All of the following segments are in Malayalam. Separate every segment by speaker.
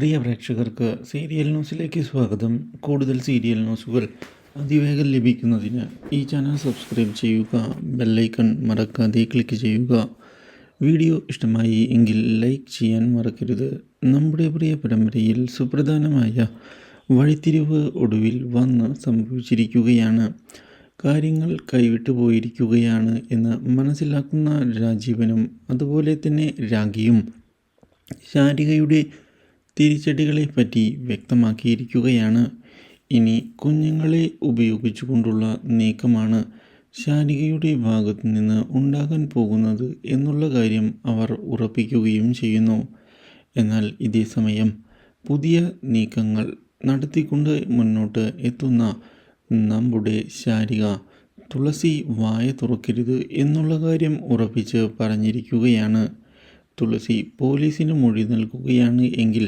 Speaker 1: പ്രിയ പ്രേക്ഷകർക്ക് സീരിയൽ ന്യൂസിലേക്ക് സ്വാഗതം. കൂടുതൽ സീരിയൽ ന്യൂസുകൾ അതിവേഗം ലഭിക്കുന്നതിന് ഈ ചാനൽ സബ്സ്ക്രൈബ് ചെയ്യുക ബെല്ലൈക്കൺ മറക്കാതെ ക്ലിക്ക് ചെയ്യുക. വീഡിയോ ഇഷ്ടമായി എങ്കിൽ ലൈക്ക് ചെയ്യാൻ മറക്കരുത്. നമ്മുടെ പ്രിയ പരമ്പരയിൽ സുപ്രധാനമായ വഴിത്തിരിവ് ഒടുവിൽ വന്ന് സംഭവിച്ചിരിക്കുകയാണ്. കാര്യങ്ങൾ കൈവിട്ടു പോയിരിക്കുകയാണ് എന്ന് മനസ്സിലാക്കുന്ന രാജീവനും അതുപോലെ തന്നെ രാഖിയും ശാരികയുടെ തിരിച്ചടികളെപ്പറ്റി വ്യക്തമാക്കിയിരിക്കുകയാണ്. ഇനി കുഞ്ഞുങ്ങളെ ഉപയോഗിച്ചുകൊണ്ടുള്ള നീക്കമാണ് ശാരികയുടെ ഭാഗത്തു നിന്ന് ഉണ്ടാകാൻ പോകുന്നത് എന്നുള്ള കാര്യം അവർ ഉറപ്പിക്കുകയും ചെയ്യുന്നു. എന്നാൽ ഇതേ സമയം പുതിയ നീക്കങ്ങൾ നടത്തിക്കൊണ്ട് മുന്നോട്ട് എത്തുന്ന നമ്മുടെ ശാരിക തുളസി വായ തുറക്കരുത് എന്നുള്ള കാര്യം ഉറപ്പിച്ച് പറഞ്ഞിരിക്കുകയാണ്. തുളസി പോലീസിന് മൊഴി നൽകുകയാണ് എങ്കിൽ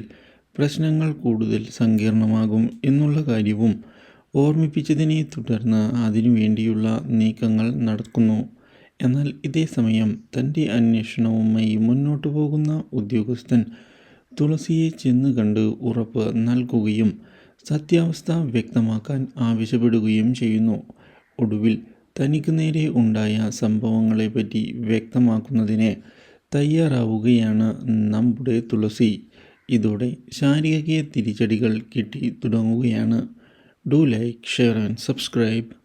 Speaker 1: പ്രശ്നങ്ങൾ കൂടുതൽ സങ്കീർണമാകും എന്നുള്ള കാര്യവും ഓർമ്മിപ്പിച്ചതിനെ തുടർന്ന് അതിനുവേണ്ടിയുള്ള നീക്കങ്ങൾ നടക്കുന്നു. എന്നാൽ ഇതേ സമയം തന്റെ അന്വേഷണവുമായി മുന്നോട്ടു പോകുന്ന ഉദ്യോഗസ്ഥൻ തുളസിയെ ചെന്ന് കണ്ട് ഉറപ്പ് നൽകുകയും സത്യാവസ്ഥ വ്യക്തമാക്കാൻ ആവശ്യപ്പെടുകയും ചെയ്യുന്നു. ഒടുവിൽ തനിക്ക് നേരെ ഉണ്ടായ സംഭവങ്ങളെപ്പറ്റി വ്യക്തമാക്കുന്നതിന് തയ്യാറാവുകയാണ് നമ്മുടെ തുളസി. ഇതോടെ ശാരീരിക തിരിച്ചടികൾ കിട്ടി തുടങ്ങുകയാണ്. Do like share and subscribe.